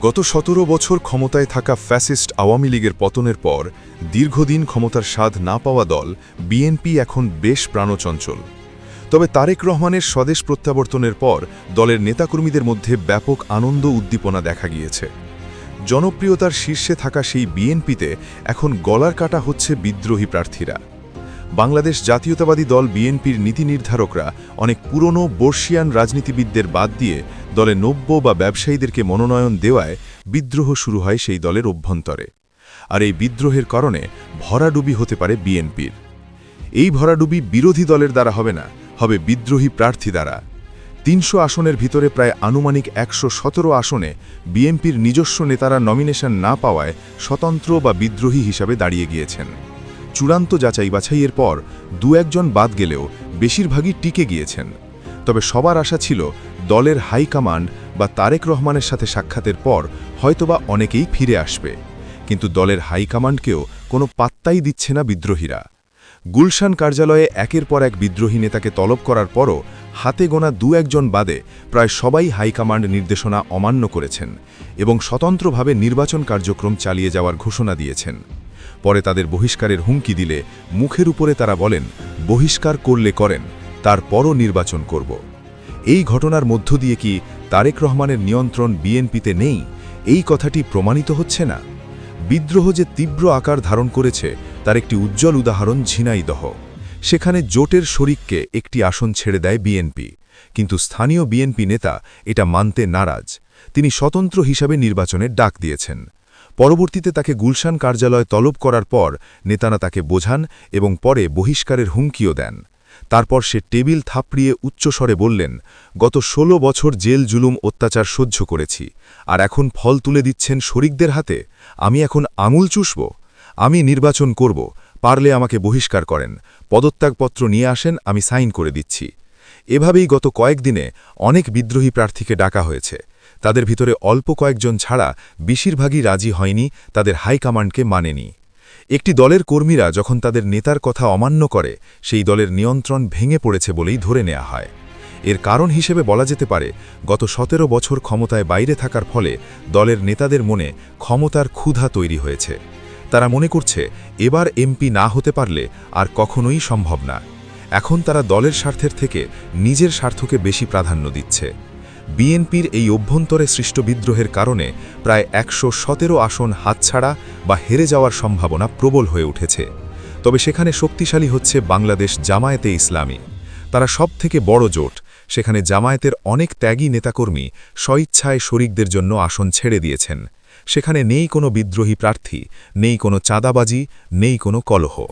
গত সতেরো বছর ক্ষমতায় থাকা ফ্যাসিস্ট আওয়ামী লীগের পতনের পর দীর্ঘদিন ক্ষমতার স্বাদ না পাওয়া দল বিএনপি এখন বেশ প্রাণচঞ্চল। তবে তারেক রহমানের স্বদেশ প্রত্যাবর্তনের পর দলের নেতাকর্মীদের মধ্যে ব্যাপক আনন্দ উদ্দীপনা দেখা গিয়েছে। জনপ্রিয়তার শীর্ষে থাকা সেই বিএনপিতে এখন গলার কাটা হচ্ছে বিদ্রোহী প্রার্থীরা। বাংলাদেশ জাতীয়তাবাদী দল বিএনপির নীতি নির্ধারকরা অনেক পুরনো বর্ষিয়ান রাজনীতিবিদদের বাদ দিয়ে দলে নব্য বা ব্যবসায়ীদেরকে মনোনয়ন দেওয়ায় বিদ্রোহ শুরু হয় সেই দলের অভ্যন্তরে। আর এই বিদ্রোহের কারণে ভরাডুবি হতে পারে বিএনপির। এই ভরাডুবি বিরোধী দলের দ্বারা হবে না, হবে বিদ্রোহী প্রার্থী দ্বারা। তিনশো আসনের ভিতরে প্রায় আনুমানিক একশো সতেরো আসনে বিএনপির নিজস্ব নেতারা নমিনেশন না পাওয়ায় স্বতন্ত্র বা বিদ্রোহী হিসাবে দাঁড়িয়ে গিয়েছেন। চূড়ান্ত যাচাই বাছাইয়ের পর দু একজন বাদ গেলেও বেশিরভাগই টিকে গিয়েছেন। তবে সবার আশা ছিল দলের হাইকমান্ড বা তারেক রহমানের সাথে সাক্ষাতের পর হয়তোবা অনেকেই ফিরে আসবে। কিন্তু দলের হাইকমান্ডকেও কোনো পাত্তাই দিচ্ছে না বিদ্রোহীরা। গুলশান কার্যালয়ে একের পর এক বিদ্রোহী নেতাকে তলব করার পরও হাতে গোনা দু একজন বাদে প্রায় সবাই হাইকমান্ড নির্দেশনা অমান্য করেছেন এবং স্বতন্ত্রভাবে নির্বাচন কার্যক্রম চালিয়ে যাওয়ার ঘোষণা দিয়েছেন। পরে তাদের বহিষ্কারের হুমকি দিলে মুখের উপরে তারা বলেন, বহিষ্কার করলে করেন, তারপরও নির্বাচন করব। এই ঘটনার মধ্য দিয়ে কি তারেক রহমানের নিয়ন্ত্রণ বিএনপিতে নেই? এই কথাটি প্রমাণিত হচ্ছে না? বিদ্রোহ যে তীব্র আকার ধারণ করেছে, তার একটি উজ্জ্বল উদাহরণ ঝিনাইদহ। সেখানে জোটের শরিককে একটি আসন ছেড়ে দেয় বিএনপি। কিন্তু স্থানীয় বিএনপি নেতা এটা মানতে নারাজ। তিনি স্বতন্ত্র হিসাবে নির্বাচনের ডাক দিয়েছেন। পরবর্তীতে তাকে গুলশান কার্যালয় তলব করার পর নেতারা তাকে বোঝান এবং পরে বহিষ্কারের হুমকিও দেন। তারপর সে টেবিল থাপড়িয়ে উচ্চস্বরে বললেন, গত ১৬ বছর জেল জুলুম অত্যাচার সহ্য করেছি, আর এখন ফল তুলে দিচ্ছেন শরিকদের হাতে? আমি এখন আঙুল চুষব? আমি নির্বাচন করব, পারলে আমাকে বহিষ্কার করেন, পদত্যাগপত্র নিয়ে আসেন, আমি সাইন করে দিচ্ছি। এভাবেই গত কয়েকদিনে অনেক বিদ্রোহী প্রার্থীকে ডাকা হয়েছে। তাদের ভিতরে অল্প কয়েকজন ছাড়া বেশিরভাগই রাজি হয়নি, তাদের হাইকমান্ডকে মানেনি। একটি দলের কর্মীরা যখন তাদের নেতার কথা অমান্য করে, সেই দলের নিয়ন্ত্রণ ভেঙে পড়েছে বলেই ধরে নেওয়া হয়। এর কারণ হিসেবে বলা যেতে পারে, গত সতেরো বছর ক্ষমতায় বাইরে থাকার ফলে দলের নেতাদের মনে ক্ষমতার ক্ষুধা তৈরি হয়েছে। তারা মনে করছে, এবার এমপি না হতে পারলে আর কখনোই সম্ভব না। এখন তারা দলের স্বার্থের থেকে নিজের স্বার্থকে বেশি প্রাধান্য দিচ্ছে। বিএনপির এই অভ্যন্তরে সৃষ্ট বিদ্রোহের কারণে প্রায় একশো সতেরো আসন হাতছাড়া বা হেরে যাওয়ার সম্ভাবনা প্রবল হয়ে উঠেছে। তবে সেখানে শক্তিশালী হচ্ছে বাংলাদেশ জামায়াতে ইসলামী। তারা সব থেকে বড় জোট। সেখানে জামায়াতের অনেক ত্যাগী নেতাকর্মী স্বইচ্ছায় শরিকদের জন্য আসন ছেড়ে দিয়েছেন। সেখানে নেই কোনো বিদ্রোহী প্রার্থী, নেই কোনো চাঁদাবাজি, নেই কোনো কলহ।